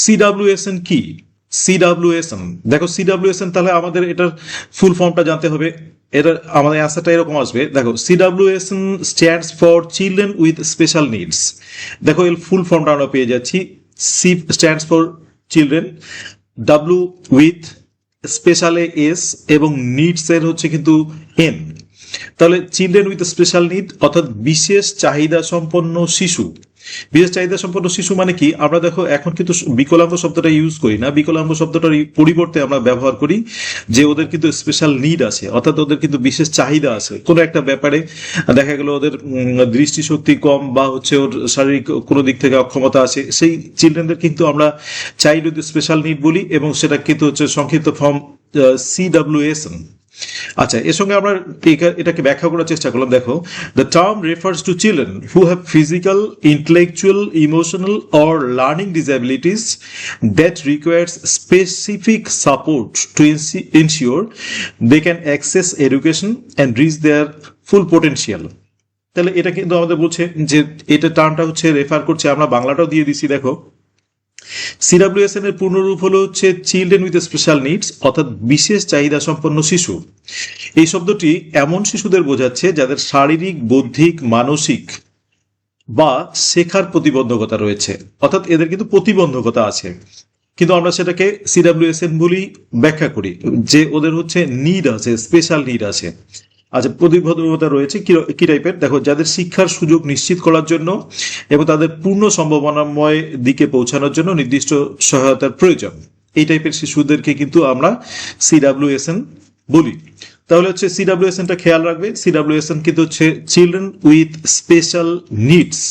CWSN কি? CWSN দেখো CWSN তাহলে আমাদের এটার ফুল ফর্মটা জানতে হবে। এটার আমাদের অ্যান্সারটা এরকম আসবে। দেখো CWSN stands for children with special needs দেখো, এর ফুল ফর্মটা আমরা পেয়ে যাচ্ছি। C stands for children W with special A S এবং নিডস এর হচ্ছে কিন্তু এন তাহলে চিলড্রেন উইথ স্পেশাল নিড অর্থাৎ বিশেষ চাহিদা সম্পন্ন শিশু। বিশেষ চাহিদা সম্পন্ন শিশু মানে কি? আমরা দেখো, এখন কিন্তু বিকলাঙ্গ শব্দটা ইউজ করি না। বিকলাঙ্গ শব্দটার পরিবর্তে আমরা ব্যবহার করি যে ওদের কিন্তু স্পেশাল নিড আছে, অর্থাৎ ওদের কিন্তু বিশেষ চাহিদা আছে। কোনো একটা ব্যাপারে দেখা গেল ওদের দৃষ্টিশক্তি কম বা হচ্ছে ওর শারীরিক কোনো দিক থেকে অক্ষমতা আছে, সেই চিলড্রেনদের কিন্তু আমরা চাইল্ড উইথ স্পেশাল নিড বলি এবং সেটা কিন্তু হচ্ছে সংক্ষিপ্ত ফর্ম সিডাব্লিউএসএন আচ্ছা এর সঙ্গে আমরা এটাকে ব্যাখ্যা করার চেষ্টা করলাম। দেখো the term refers to children who have physical intellectual emotional or learning disabilities that requires specific support to ensure they can access education and reach their full potential তাহলে এটা কিন্তু আমাদের বলছে যে, এটা টার্মটা হচ্ছে রেফার করছে, আমরা বাংলাটাও দিয়ে দিছি, দেখো। সিডাব্লিউএসএন এর পূর্ণরূপ হলো হচ্ছে চিলড্রেন উইথ স্পেশাল নিডস অর্থাৎ বিশেষ চাহিদা সম্পন্ন শিশু। এই শব্দটি এমন শিশুদের বোঝাচ্ছে যাদের শারীরিক, বৌদ্ধিক, মানসিক বা শেখার প্রতিবন্ধকতা রয়েছে। অর্থাৎ এদের কিন্তু প্রতিবন্ধকতা আছে। কিন্তু আমরা সেটাকে সিডাব্লিউএসএন বলি ব্যাখ্যা করি যে ওদের হচ্ছে নিড আছে স্পেশাল নিড আছে। আচ্ছা প্রতিবন্ধকতা রয়েছে কি কি টাইপের দেখো, যাদের শিক্ষার সুযোগ নিশ্চিত করার জন্য এবং তাদের পূর্ণ সম্ভাবনাময় দিকে পৌঁছানোর জন্য নির্দিষ্ট সহায়তার প্রয়োজন। এই টাইপের শিশুদেরকে কিন্তু আমরা সিডাব্লিউএসএন বলি। তাহলে হচ্ছে সিডাব্লিউএসএনটা খেয়াল রাখবে। সিডাব্লিউএসএন কিন্তু হচ্ছে চিলড্রেন উইথ স্পেশাল নিডস